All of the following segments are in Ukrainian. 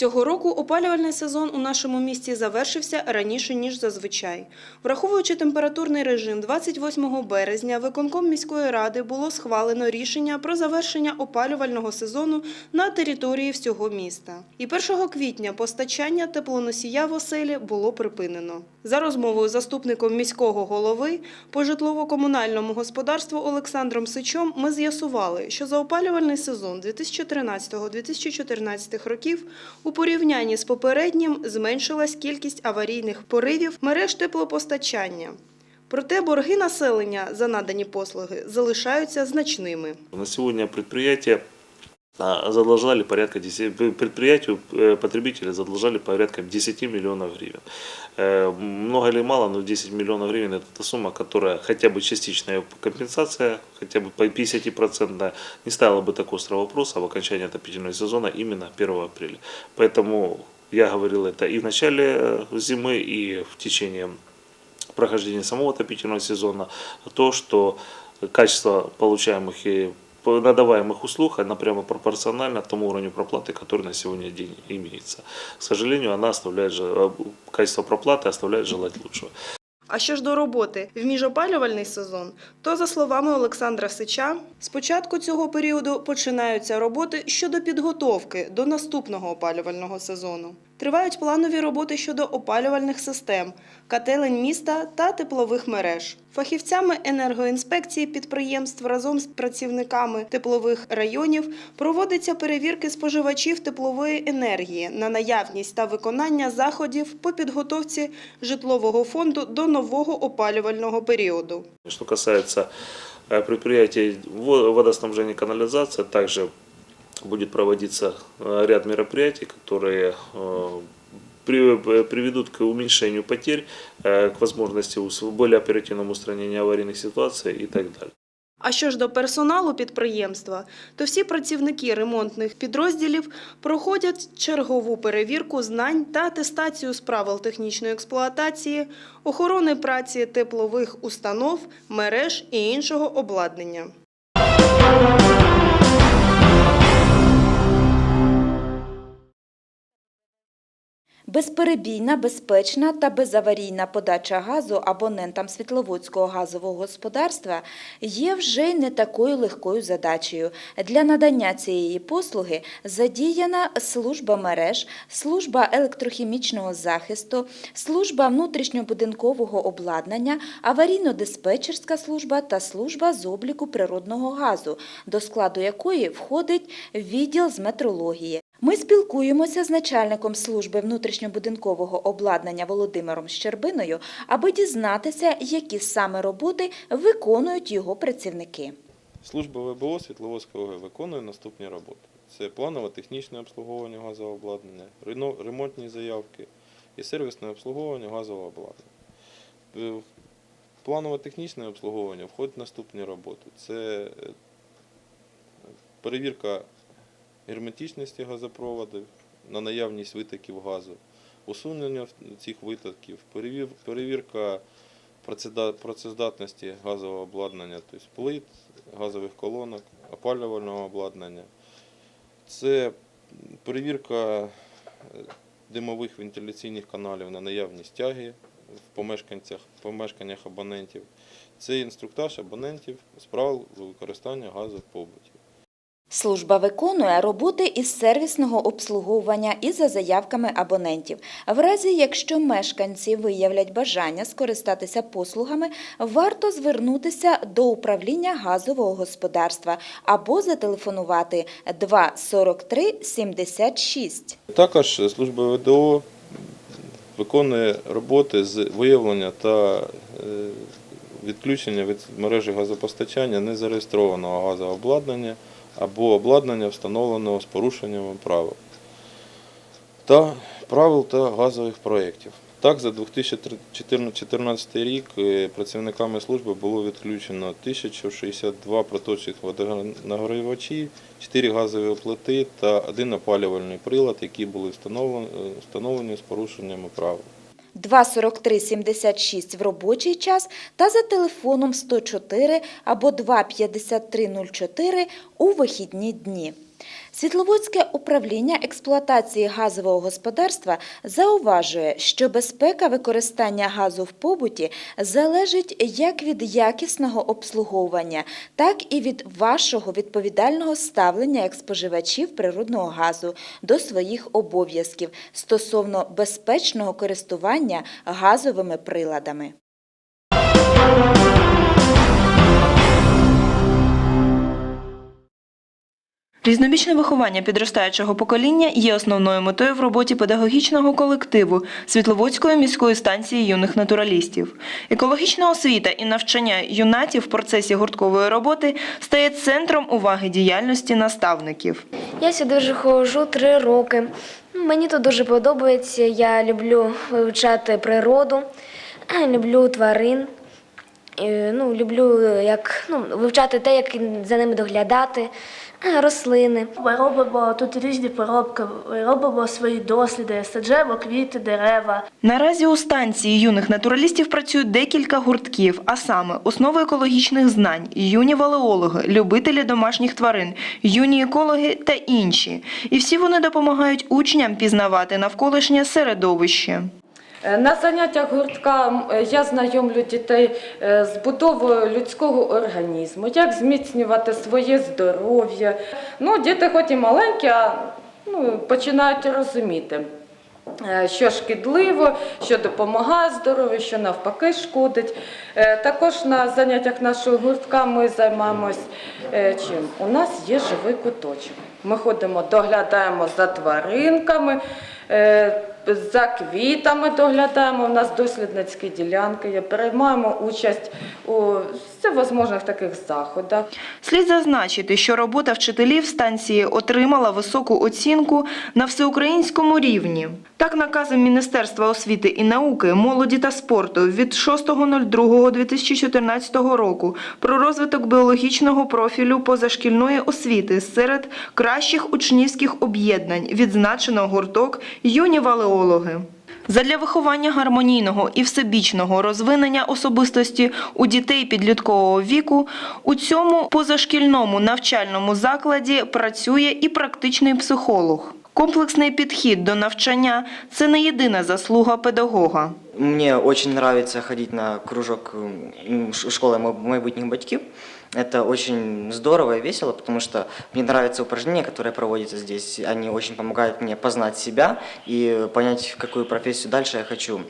Цього року опалювальний сезон у нашому місті завершився раніше, ніж зазвичай. Враховуючи температурний режим, 28 березня виконком міської ради було схвалено рішення про завершення опалювального сезону на території всього міста. І 1 квітня постачання теплоносія в оселі було припинено. За розмовою з заступником міського голови по житлово-комунальному господарству Олександром Сичом ми з'ясували, що за опалювальний сезон 2013-2014 років у порівнянні з попереднім зменшилась кількість аварійних поривів мереж теплопостачання. Проте борги населення за надані послуги залишаються значними. На сьогодні а, задолжали порядка 10, предприятию э, потребители задолжали порядка 10 миллионов гривен. Э, Много или мало, но 10 миллионов гривен это та сумма, которая хотя бы частичная компенсация, хотя бы по 50% не ставила бы так острого вопроса в окончании отопительного сезона именно 1 апреля. Поэтому я говорил это и в начале э, зимы, и в течение прохождения самого отопительного сезона, то, что качество получаемых и надаваемых услуг, она прямо пропорциональна тому уровню проплаты, который на сегодня день имеется. К сожалению, она оставляет, же- качество проплаты оставляет желать лучшего. А що ж до роботи в міжопалювальний сезон, то за словами Олександра Сича, з початку цього періоду починаються роботи щодо підготовки до наступного опалювального сезону. Тривають планові роботи щодо опалювальних систем, кателень міста та теплових мереж. Фахівцями енергоінспекції підприємств разом з працівниками теплових районів проводиться перевірки споживачів теплової енергії на наявність та виконання заходів по підготовці житлового фонду до нового опалювального періоду. Что касается э, предприятий во- водоснабжения и канализации, также будет проводиться э, ряд мероприятий, которые э, при- э, приведут к уменьшению потерь, э, к возможности ус- более оперативному устранению аварийных ситуаций и так далее. А що ж до персоналу підприємства, то всі працівники ремонтних підрозділів проходять чергову перевірку знань та атестацію з правил технічної експлуатації, охорони праці теплових установ, мереж і іншого обладнання. Безперебійна, безпечна та безаварійна подача газу абонентам Світловодського газового господарства є вже й не такою легкою задачею. Для надання цієї послуги задіяна служба мереж, служба електрохімічного захисту, служба внутрішньобудинкового обладнання, аварійно-диспетчерська служба та служба з обліку природного газу, до складу якої входить відділ з метрології. Ми спілкуємося з начальником служби внутрішньобудинкового обладнання Володимиром Щербиною, аби дізнатися, які саме роботи виконують його працівники. Служба ВБО Світловодського ОГ виконує наступні роботи. Це планове технічне обслуговування газового обладнання, ремонтні заявки і сервісне обслуговування газового обладнання. Планове технічне обслуговування входять наступні роботи. Це е, перевірка герметичності газопроводів на наявність витоків газу, усунення цих витоків, перевірка працездатності газового обладнання, тобто плит, газових колонок, опалювального обладнання. Це перевірка е, димових вентиляційних каналів на наявність тяги в помешканцях, помешканнях абонентів. Це інструктаж абонентів з правил використання газу в побуті. Служба виконує роботи із сервісного обслуговування і за заявками абонентів. В разі, якщо мешканці виявлять бажання скористатися послугами, варто звернутися до управління газового господарства або зателефонувати 2 43 76. Також служба ВДО виконує роботи з виявлення та е, відключення від мережі газопостачання незареєстрованого газового обладнання або обладнання, встановленого з порушенням правил та правил та газових проєктів. Так, за 2014 рік е, працівниками служби було відключено 1062 проточних водонагрівачі, 4 газові плити та один опалювальний прилад, які були е, встановлені з порушеннями правил. 2 43 76 в робочий час та за телефоном 104 або 2 53 04 у вихідні дні. Світловодське управління експлуатації газового господарства зауважує, що безпека використання газу в побуті залежить як від якісного обслуговування, так і від вашого відповідального ставлення як споживачів природного газу до своїх обов'язків стосовно безпечного користування газовими приладами. Різнобічне виховання підростаючого покоління є основною метою в роботі педагогічного колективу Світловодської міської станції юних натуралістів. Екологічна освіта і навчання юнатів в процесі гурткової роботи стає центром уваги діяльності наставників. Я сюди вже ходжу три роки. Мені тут дуже подобається. Я люблю вивчати природу, люблю тварин. Е, Ну, люблю як, ну, вивчати те, як за ними доглядати, е, рослини. Ми робимо тут різні поробки, ми робимо свої досліди, саджаємо квіти, дерева. Наразі у станції юних натуралістів працюють декілька гуртків, а саме основи екологічних знань, юні валеологи, любителі домашніх тварин, юні екологи та інші. І всі вони допомагають учням пізнавати навколишнє середовище. Е, На заняттях гуртка е, я знайомлю дітей е, з будовою людського організму, як зміцнювати своє здоров'я. Ну, діти хоч і маленькі, а ну, починають розуміти. Що шкідливо, що допомагає здоров'ю, що навпаки шкодить. Також на заняттях нашого гуртка ми займаємось чим? У нас є живий куточок. Ми ходимо, доглядаємо за тваринками, за квітами доглядаємо. У нас дослідницькі ділянки є. Приймаємо участь у всевозможних таких заходах. Слід зазначити, що робота вчителів станції отримала високу оцінку на всеукраїнському рівні. Так, наказом Міністерства освіти і науки, молоді та спорту від 6.02.2014 року про розвиток біологічного профілю позашкільної освіти серед кращих учнівських об'єднань відзначено гурток юні валеологи. Задля виховання гармонійного і всебічного розвинення особистості у дітей підліткового віку у цьому позашкільному навчальному закладі працює і практичний психолог. Комплексний підхід до навчання це не єдина заслуга педагога. Мне очень нравится ходить на кружок школы мо- майбутних батьків. Это очень здорово и весело, потому что мне нравятся упражнения, которые проводятся здесь. Они очень помогают мне познать себя и понять, какую профессию дальше я хочу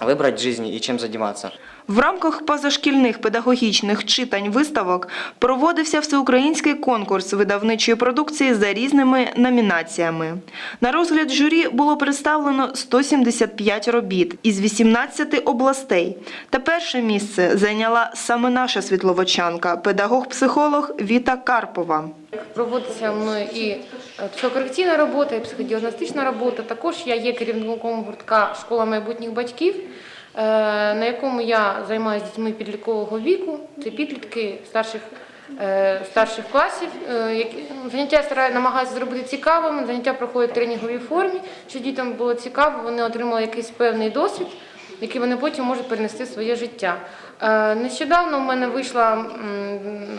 выбрать в жизни и чем заниматься. В рамках позашкільних педагогічних читань виставок проводився всеукраїнський конкурс видавничої продукції за різними номінаціями. На розгляд журі було представлено 175 робіт із 18 областей. Та перше місце зайняла саме наша світловочанка, педагог-психолог Віта Карпова. Проводиться мною і е, психокорекційна робота, і психодіагностична робота. Також я є керівником гуртка Школа майбутніх батьків, на якому я займаюся дітьми підліткового віку. Це підлітки старших. е, Старших класів Е, заняття я стараю намагаюся зробити цікавими. Заняття проходять в тренінговій формі, щоб дітям було цікаво, вони отримали якийсь певний досвід, який вони потім можуть перенести в своє життя. Е, Нещодавно в мене вийшла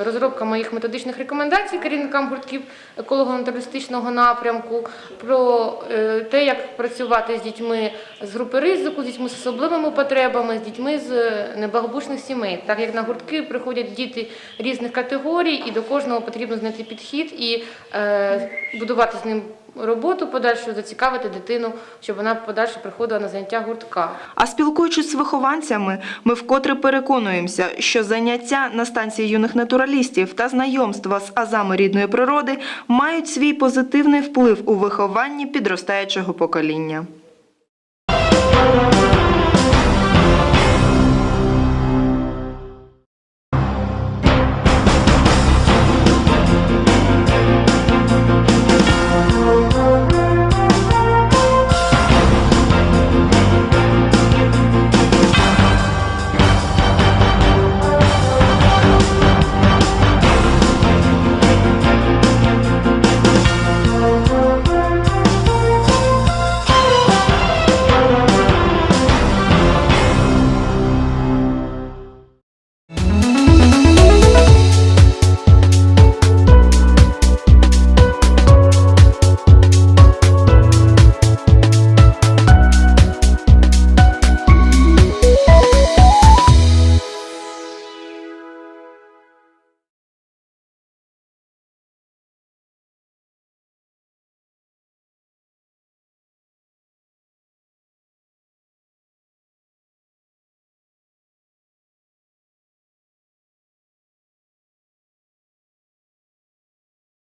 розробка моїх методичних рекомендацій керівникам гуртків еколого-натуралістичного напрямку про е, те, як працювати з дітьми з групи ризику, з дітьми з особливими потребами, з дітьми з е, сімей. Так як на гуртки приходять діти різних категорій, і до кожного потрібно знайти підхід і будувати з ним роботу подальшу, зацікавити дитину, щоб вона подальше приходила на заняття гуртка. А спілкуючись з вихованцями, ми вкотре переконуємося, що заняття на станції юних натуралістів та знайомства з азами рідної природи мають свій позитивний вплив у вихованні підростаючого покоління.